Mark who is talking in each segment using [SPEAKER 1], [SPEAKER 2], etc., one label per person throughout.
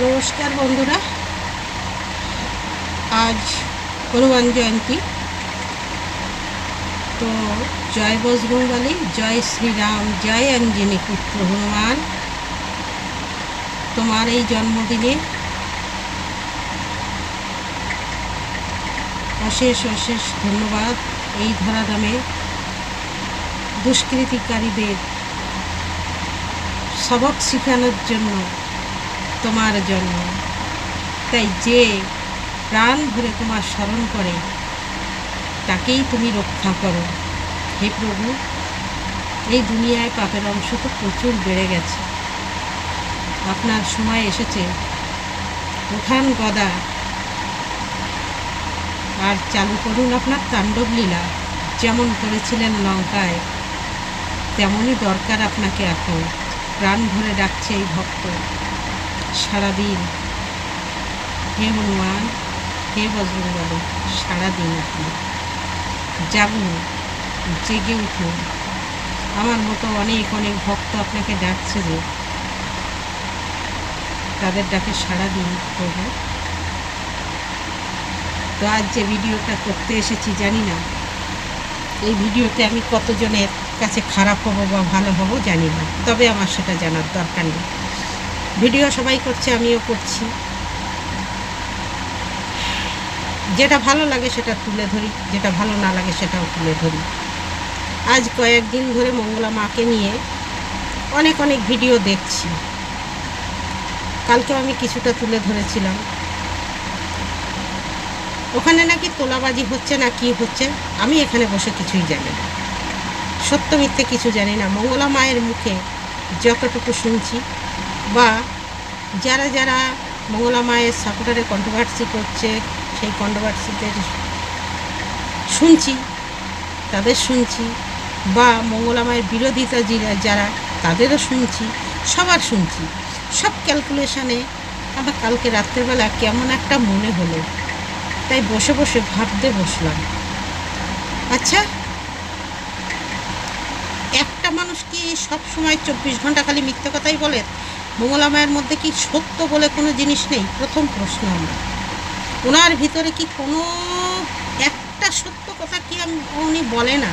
[SPEAKER 1] নমস্কার বন্ধুরা। আজ হনুমান জয়ন্তী। তো জয় বজরংবলী জয় শ্রীরাম, জয় অঞ্জনী পুত্র হনুমান। তোমার এই জন্মদিনে অশেষ অশেষ ধন্যবাদ। এই ধরাধামে দুষ্কৃতিকারীদের সবক শেখানোর জন্য তোমার জন্য। তাই যে প্রাণ ভরে তোমার স্মরণ করে, তাকেই তুমি রক্ষা করো। হে প্রভু, এই দুনিয়ায় পাপের অংশ তো প্রচুর বেড়ে গেছে। আপনার সময় এসেছে। উঠান গদা। আর চালু করুন আপনার তাণ্ডব লীলা। যেমন করেছিলেন লঙ্কায়, তেমনই দরকার আপনাকে এখন। প্রাণ ভরে ডাকছে এই ভক্ত। সারাদিন। হে হনুমান, হে বজরঙ্গল সারাদিন আপনি। জাগুন, জেগে উঠুন। আমার মতো অনেক অনেক ভক্ত আপনাকে ডাকছে যে, তাদের ডাকে সারাদিন করব তো আজ যে ভিডিওটা করতে এসেছি, জানি না, এই ভিডিওতে আমি কতজনের কাছে খারাপ হব বা ভালো হব জানি না। তবে আমার সেটা জানার দরকার নেই। ভিডিও সবাই করছে, আমিও করছি। যেটা ভালো লাগে সেটা তুলে ধরি, যেটা ভালো না লাগে সেটাও তুলে ধরি। আজ কয়েকদিন ধরে মঙ্গলা মাকে নিয়ে অনেক অনেক ভিডিও দেখছি। কালকেও আমি কিছুটা তুলে ধরেছিলাম। ওখানে নাকি তোলাবাজি হচ্ছে না কি হচ্ছে, আমি এখানে বসে কিছুই জানি না। সত্য মিথ্যে কিছু জানি না। মঙ্গলা মায়ের মুখে যতটুকু শুনছি বা যারা যারা মঙ্গলা মায়ের সাপোর্টারে কন্ট্রোভার্সি করছে, সেই কন্ট্রোভার্সিতে শুনছি, তাদের শুনছি বা মঙ্গলা মায়ের বিরোধিতা যিরা- যারা, তাদেরও শুনছি, সবার শুনছি। সব ক্যালকুলেশানে আমার কালকে রাত্রেবেলা কেমন একটা মনে হলো। তাই বসে বসে ভাবতে বসলাম। আচ্ছা একটা মানুষ কি সব সময় চব্বিশ ঘণ্টা খালি মিথ্যে কথাই বলে? মঙ্গলা মায়ের মধ্যে কি সত্য বলে কোনো জিনিস নেই? প্রথম প্রশ্ন আমার। ওনার ভিতরে কি কোনো একটা সত্য কথা কি উনি বলে না?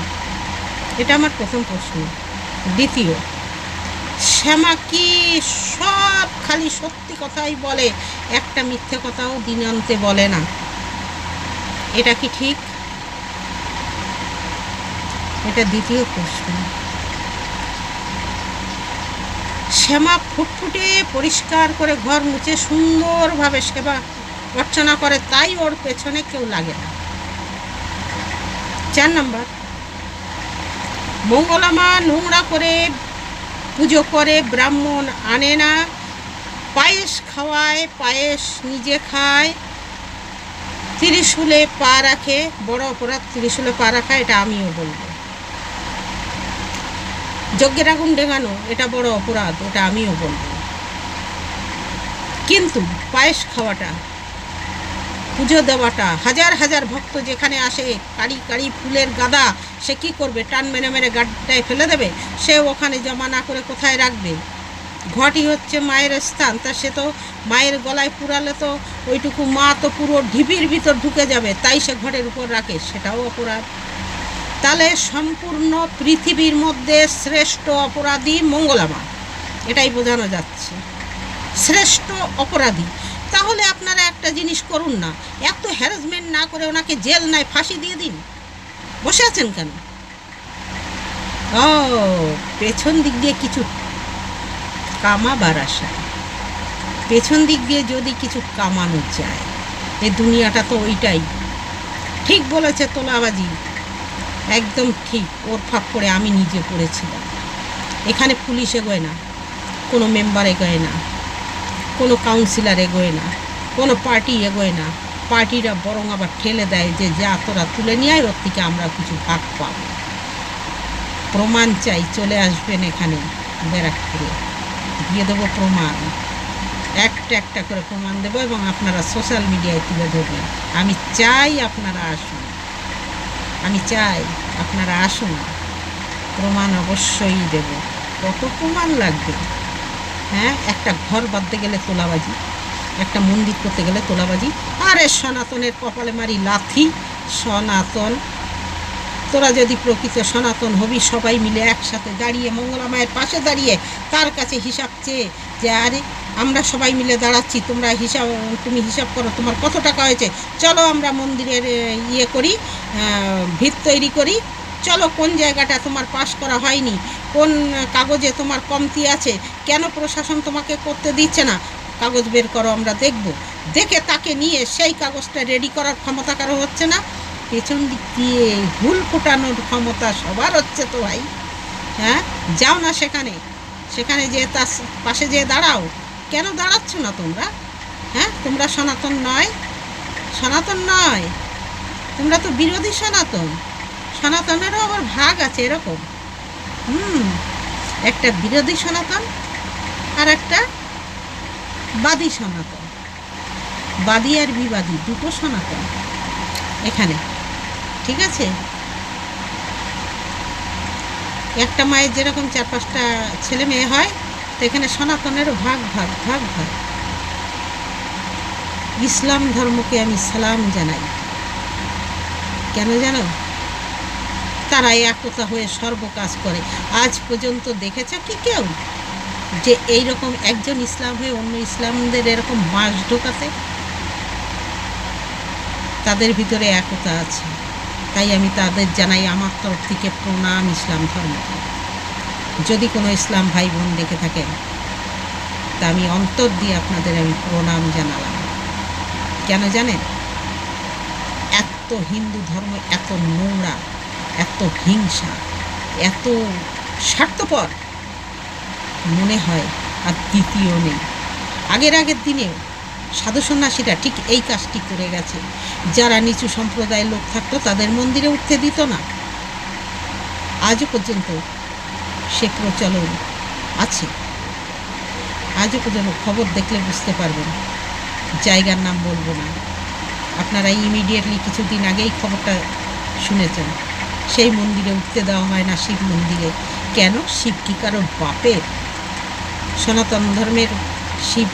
[SPEAKER 1] এটা আমার প্রথম প্রশ্ন। দ্বিতীয়, শ্যামা কি সব খালি সত্যি কথাই বলে, একটা মিথ্যে কথাও দিনান্তে বলে না? এটা কি ঠিক? এটা দ্বিতীয় প্রশ্ন। শ্যামা ফুটফুটে পরিষ্কার করে ঘর মুছে সুন্দরভাবে সেবা অর্চনা করে, তাই ওর পেছনে কেউ লাগে না। চার নম্বর, মঙ্গলামা নোংরা করে পুজো করে, ব্রাহ্মণ আনে না। পায়েস খাওয়ায়, পায়েস নিজে খায়। ত্রিশূলে পা রাখে, বড় অপরাধ ত্রিশূলে পা রাখা, এটা আমিও বলব। যজ্ঞের আগুন ডেঙানো এটা বড় অপরাধ এটা আমিও বলব। কিন্তু পায়েস খাওয়াটা, পুজো দেওয়াটা, হাজার হাজার ভক্ত যেখানে আসে, কারি কারি ফুলের গাদা, সে কি করবে? টান মেরে মেরে গাড্ডায় ফেলে দেবে? সে ওখানে জমা না করে কোথায় রাখবে? ঘটই হচ্ছে মায়ের স্থান, তা সে তো মায়ের গলায় পুরালে তো ওইটুকু মা তো পুরো ঢিপির ভিতর ঢুকে যাবে, তাই সে ঘটের উপর রাখে, সেটাও অপরাধ। তাহলে সম্পূর্ণ পৃথিবীর মধ্যে শ্রেষ্ঠ অপরাধী মঙ্গলামা এটাই বোঝানো যাচ্ছে। শ্রেষ্ঠ অপরাধী। তাহলে আপনারা একটা জিনিস করুন না। এত হ্যারাসমেন্ট না করে ওনাকে জেল নাই, ফাঁসি দিয়ে দিন। বসে আছেন কেন? ও, পেছন দিক দিয়ে কিছু কামাবার আশায় পেছন দিক দিয়ে যদি কিছু কামানো যায় এই দুনিয়াটা তো ওইটাই। ঠিক বলেছে তোলাবাজি। একদম ঠিক, ওর ফাঁক করে আমি নিজে পড়েছিলাম। এখানে পুলিশ এগোয় না, কোনো মেম্বার এগোয় না, কোনো কাউন্সিলর এগোয় না, কোনো পার্টি এগোয় না। পার্টিরা বরং আবার ঠেলে দেয় যে, যা তোরা তুলে নিয়ে আয়, ওর থেকে আমরা কিছু ভাগ পাব। প্রমাণ চাই, চলে আসবেন এখানে ব্যারাকপুরে। দিয়ে দেবো প্রমাণ। একটা একটা করে প্রমাণ দেবো এবং আপনারা সোশ্যাল মিডিয়ায় তুলে ধরবেন। আমি চাই আপনারা আসুন। আমি চাই আপনারা আসুন। প্রমাণ অবশ্যই দেব। কত প্রমাণ লাগবে? হ্যাঁ একটা ঘর বাঁধতে গেলে তোলাবাজি, একটা মন্দির করতে গেলে তোলাবাজি। আরে সনাতনের কপালে মারি লাথি, সনাতন। তোরা যদি প্রকৃত সনাতন হবি, সবাই মিলে একসাথে দাঁড়িয়ে মঙ্গলা মায়ের পাশে দাঁড়িয়ে তার কাছে হিসাব চেয়ে যে আরে আমরা সবাই মিলে দাঁড়াচ্ছি, তোমরা হিসাব, তুমি হিসাব করো তোমার কত টাকা হয়েছে। চলো আমরা মন্দিরের ইয়ে করি ভিত তৈরি করি। চলো কোন জায়গাটা তোমার পাস করা হয়নি, কোন কাগজে তোমার কমতি আছে, কেন প্রশাসন তোমাকে করতে দিচ্ছে না? কাগজ বের করো, আমরা দেখব। দেখে তাকে নিয়ে সেই কাগজটা রেডি করার ক্ষমতা কারও হচ্ছে না। পেছন দিক দিয়ে হুল ফোটানোর ক্ষমতা সবার হচ্ছে তো ভাই। হ্যাঁ? যাও না সেখানে। সেখানে যেয়ে তার পাশে যেয়ে দাঁড়াও। কেন দাঁড়াচ্ছ না তোমরা? হ্যাঁ তোমরা সনাতন নয়। সনাতন নয়। তোমরা তো বিরোধী সনাতন। সনাতনেরও আবার ভাগ আছে এরকম। হুম, একটা বিরোধী সনাতন আর একটা বাদী সনাতন। বাদী আর বিবাদী, দুটো সনাতন এখানে। ঠিক আছে? একটা মায়ের যেরকম চার পাঁচটা ছেলে মেয়ে হয় তো এখানে সনাতনের ভাগ ভাগ ভাগ ভাগ। ইসলাম ধর্মকে আমি সালাম জানাই। কেন জানো? তারা একতা হয়ে সর্বকাজ করে। আজ পর্যন্ত দেখেছ কি কেউ? যে এই রকম একজন ইসলাম হয়ে অন্য ইসলামদের এরকম মাস ঢোকাতে? তাদের ভিতরে একতা আছে। তাই আমি তাদের জানাই আমার তরফ থেকে প্রণাম ইসলাম ধর্মকে। যদি কোনো ইসলাম ভাই বোন দেখে থাকেন তা আমি অন্তর দিয়ে আপনাদের আমি প্রণাম জানালাম। কেন জানেন? এত হিন্দু ধর্ম, এত নোংরা, এত হিংসা, এত স্বার্থপর মনে হয় আর দ্বিতীয় নেই। আগের আগের দিনে সাধু সন্ন্যাসীরা ঠিক এই কাজটি করে গেছে। যারা নিচু সম্প্রদায়ের লোক থাকতো তাদের মন্দিরে উঠতে দিত না। আজও পর্যন্ত সে প্রচলন আছে। আজও পর্যন্ত খবর দেখলে বুঝতে পারবেন। জায়গার নাম বলব না। আপনারা ইমিডিয়েটলি কিছুদিন আগেই খবরটা শুনেছেন। সেই মন্দিরে উঠতে দেওয়া হয় না শিব মন্দিরে। কেন? শিব কি কারও বাপের? সনাতন ধর্মের শিব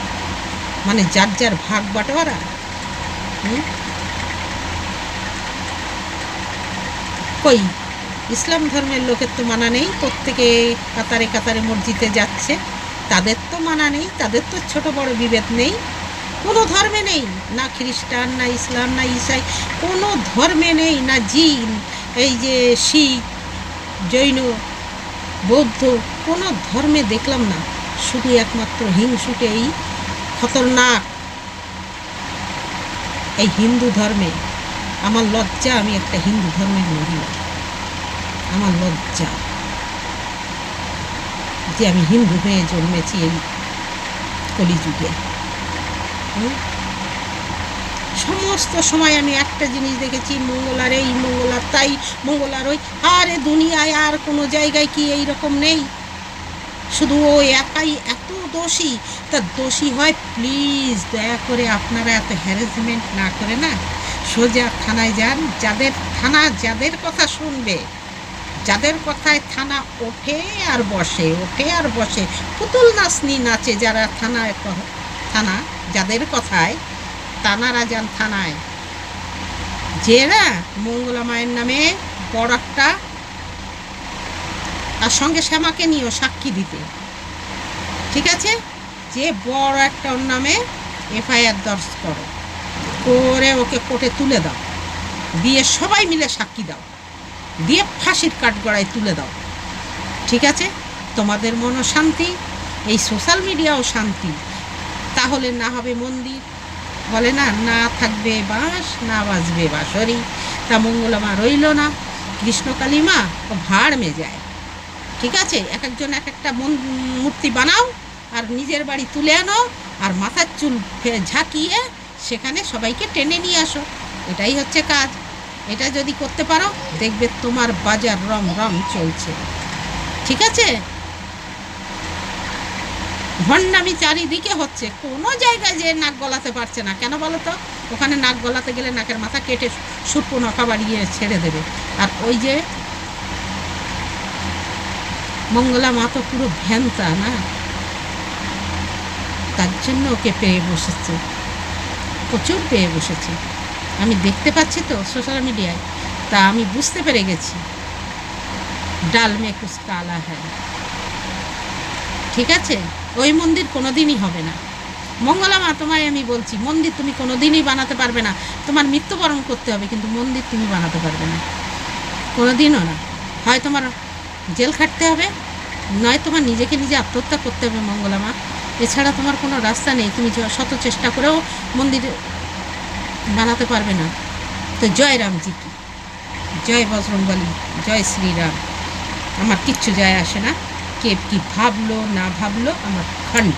[SPEAKER 1] মানে যার যার ভাগ বাটোয়ারা? কই? ইসলাম ধর্মের লোকের তো মানা নেই, প্রত্যেকে কাতারে কাতারে মসজিদে যাচ্ছে। তাদের তো মানা নেই, তাদের তো ছোট বড় বিভেদ নেই। কোনো ধর্মে নেই, না খ্রিস্টান, না ইসলাম, না ইসাই, কোনো ধর্মে নেই, না জিন, এই যে শিখ, জৈন, বৌদ্ধ, কোনো ধর্মে দেখলাম না। শুধু একমাত্র হিংসুটে এই খতরনাক, এই হিন্দু ধর্মে। আমার লজ্জা আমি একটা হিন্দু ধর্মের মহিলা। আমার লজ্জা। যে আমি হিন্দু হয়ে জন্মেছি এই কলিযুগে। সমস্ত সময় আমি একটা জিনিস দেখেছি, মঙ্গলার এই মঙ্গলার তাই, মঙ্গলার ওই। আরে দুনিয়ায় আর কোনো জায়গায় কি এই রকম নেই? শুধু ও একাই এত দোষী। তা দোষী হয়, প্লিজ দয়া করে আপনারা এত হ্যারাসমেন্ট না করে না। সোজা থানায় যান, যাদের থানা, যাদের কথা শুনবে। যাদের কথায় থানা ওঠে আর বসে, ওঠে আর বসে, পুতুল নাচনি নাচে যারা থানায় থানা, যাদের কথায় তানারা যান থানায়। যে না মঙ্গলা মায়ের নামে বড় একটা আর সঙ্গে শ্যামাকে নিয়েও সাক্ষী দিতে। ঠিক আছে? যে বড় একটা ওর নামে এফআইআর দর্জ করো। করে ওকে কোর্টে তুলে দাও। দিয়ে সবাই মিলে সাক্ষী দাও। দিয়ে ফাঁসির কাঠগড়ায় তুলে দাও। ঠিক আছে? তোমাদের মনও শান্তি, এই সোশ্যাল মিডিয়াও শান্তি। তাহলে না হবে মন্দির। বলে না না থাকবে বাঁশ, না বাজবে বাঁশরি। তা মঙ্গলামা রইল না। কৃষ্ণকালী মা ও ভাড় মে যায় ঠিক আছে? এক একজন এক একটা মন- মূর্তি বানাও আর নিজের বাড়ি তুলে আনো আর মাথার চুল ঝাঁকিয়ে সেখানে সবাইকে টেনে নিয়ে আসো। এটাই হচ্ছে কাজ। এটা যদি করতে পারো, দেখবে তোমার বাজার রং রং চলছে। ঠিক আছে? ভণ্ডামি চারিদিকে হচ্ছে। কোনো জায়গায় যে নাক গলাতে পারছে না। কেন বলো তো? ওখানে নাক গলাতে গেলে নাকের মাথা কেটে সুপ্প নখা বাড়িয়ে ছেড়ে দেবে। আর ওই যে মঙ্গলা মা তো পুরো ভ্যানতা না? তার জন্য ওকে পেয়ে বসেছে। প্রচুর পেয়ে বসেছে। আমি দেখতে পাচ্ছি তো সোশ্যাল মিডিয়ায় তা আমি বুঝতে পেরে গেছি। ডাল মে কুছ কালা হ্যাঁ ঠিক আছে? ওই মন্দির কোনো দিনই হবে না। মঙ্গলা মা, তোমায় আমি বলছি, মন্দির তুমি কোনো দিনই বানাতে পারবে না। তোমার মৃত্যুবরণ করতে হবে, কিন্তু মন্দির তুমি বানাতে পারবে না। কোনো দিনও না। হয় তোমার জেল খাটতে হবে, নয় তোমার নিজেকে নিজে আত্মহত্যা করতে হবে মঙ্গলা মা। এছাড়া তোমার কোনো রাস্তা নেই। তুমি শত চেষ্টা করেও মন্দির বানাতে পারবে না। তো জয় রামজি কি? জয় বজরঙ্গলী জয় শ্রীরাম। আমার কিচ্ছু যায় আসে না। কে কি ভাবলো, না ভাবলো, আমার খান